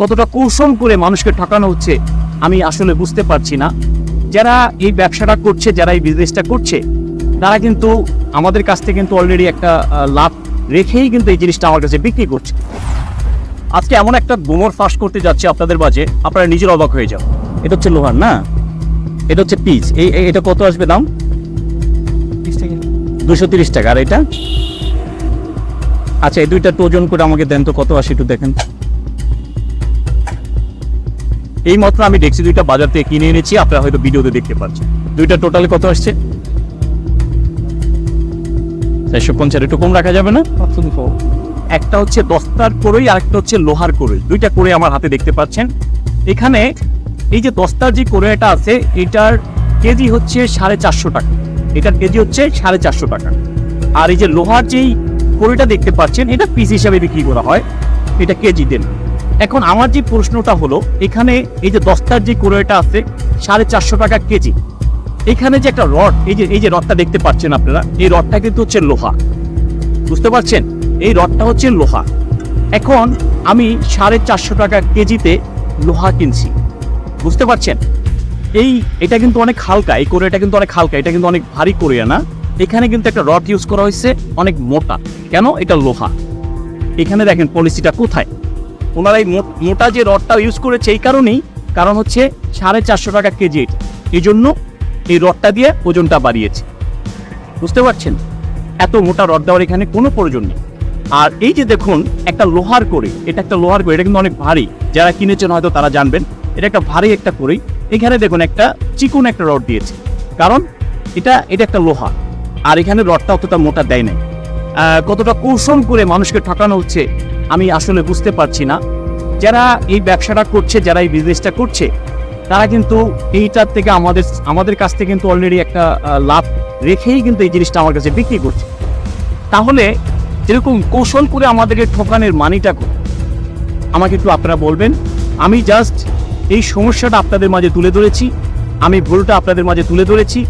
কতটা কৌশল করে মানুষকে ঠকানো হচ্ছে আমি আসলে বুঝতে পারছি না। যারা এই ব্যবসাটা করছে যারা এই বিজনেসটা করছে তারা কিন্তু আমাদের কাছ থেকে কিন্তু অলরেডি একটা লাভ রেখেই কিন্তু এই জিনিসটা আমার কাছে বিক্রি করছে। আজকে এমন একটা গোমর ফাঁস করতে যাচ্ছে আপনাদের মাঝে আপনারা নিজের অবাক হয়ে যাও এটা হচ্ছে লোহার না? এটা হচ্ছে পিস এই এটা কত আসবে দাম? দুশো তিরিশ টাকা। আর এটা? আচ্ছা এই দুইটা ওজন করে আমাকে দেন তো কত আসে একটু দেখেন। এই মাত্র আমি দেখছি দুইটা বাজার থেকে কিনে এনেছি আপনারা হয়তো ভিডিওতে দেখতে পাচ্ছেন। দুইটা টোটালে কত আসছে? চারশো পঞ্চাশ একটু কম রাখা যাবে না? একটা হচ্ছে দস্তার করই আর একটা হচ্ছে লোহার করই। দুইটা করে আমার হাতে দেখতে পাচ্ছেন। এখানে এই যে দস্তার যে কোরেটা আছে এটার কেজি হচ্ছে সাড়ে চারশো টাকা। এটার কেজি হচ্ছে সাড়ে চারশো টাকা। আর এই যে লোহার যেই কোরেটা দেখতে পাচ্ছেন এটা পিস হিসাবে বিক্রি করা হয়। এটা কেজি দেন। এখন আমার যে প্রশ্নটা হলো, এখানে এই যে দস্তার যে কোরেটা আছে, সাড়ে চারশো টাকা কেজি। এখানে যে একটা রড, এই যে এই যে রডটা দেখতে পাচ্ছেন আপনারা, এই রডটা কিন্তু হচ্ছে লোহা। বুঝতে পারছেন? এই রডটা হচ্ছে লোহা। এখন আমি সাড়ে চারশো টাকা কেজিতে লোহা কিনছি। বুঝতে পারছেন? এই, এটা কিন্তু অনেক হালকা, এই কোরিয়াটা কিন্তু অনেক হালকা, এটা কিন্তু অনেক ভারী কোরিয়া না। এখানে কিন্তু একটা রড ইউজ করা হয়েছে, অনেক মোটা। কেন? এটা লোহা। এখানে দেখেন পলিসিটা কোথায়? ওনারা এই মোটা যে রডটা ইউজ করেছে এই কারণেই, কারণ হচ্ছে সাড়ে চারশো টাকা কেজি এটা। এই জন্য এই রডটা দিয়ে ওজনটা বাড়িয়েছে। বুঝতে পারছেন? এত মোটা রড দেওয়ার এখানে কোনো প্রয়োজন নেই। আর এই যে দেখুন, একটা লোহার করে, এটা একটা লোহার করে, এটা কিন্তু অনেক ভারী। যারা কিনেছেন হয়তো তারা জানবেন, এটা একটা ভারী একটা করে এখানে দেখুন একটা চিকুন একটা রড দিয়েছে। কারণ এটা এটা একটা লোহা। আর এখানে রডটা অতটা মোটা দেয় নাই। কতটা কৌশল করে মানুষকে ঠকানো হচ্ছে। আমি আসলে বুঝতে পারছি না। যারা এই ব্যবসাটা করছে, যারা এই বিজনেসটা করছে, তারা কিন্তু এইটার থেকে আমাদের আমাদের কাছ থেকে কিন্তু অলরেডি একটা লাভ রেখেই কিন্তু এই জিনিসটা আমার কাছে বিক্রি করছে। তাহলে যেরকম কৌশল করে আমাদেরকে ঠকানের মানিটা আমাকে একটু আপনারা বলবেন। আমি জাস্ট এই সমস্যাটা আপনাদের মাঝে তুলে ধরেছি। আমি ভুলটা আপনাদের মাঝে তুলে ধরেছি।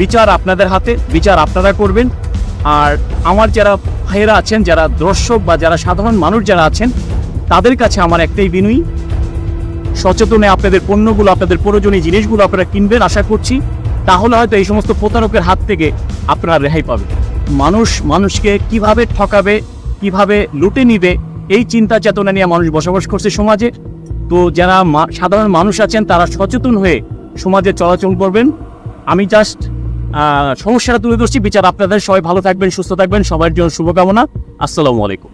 বিচার আপনাদের হাতে, বিচার আপনারা করবেন। আর আমার যারা ভাইয়েরা আছেন, যারা দর্শক বা যারা সাধারণ মানুষ যারা আছেন, তাদের কাছে আমার একটাই বিনয়ী। সচেতনে আপনাদের পণ্যগুলো, আপনাদের প্রয়োজনীয় জিনিসগুলো আপনারা কিনবেন আশা করছি। তাহলে হয়তো এই সমস্ত প্রতারকের হাত থেকে আপনারা রেহাই পাবে মানুষ মানুষকে কীভাবে ঠকাবে, কীভাবে লুটে নিবে, এই চিন্তা চেতনা নিয়ে মানুষ বসবাস করছে সমাজে। তো যারা সাধারণ মানুষ আছেন, তারা সচেতন হয়ে সমাজে চলাচল করবেন। আমি জাস্ট সমস্যাটা তুলে ধরছি। বিচার আপনাদের সবাই ভালো থাকবেন, সুস্থ থাকবেন। সবার জন্য শুভকামনা। আসসালামু আলাইকুম।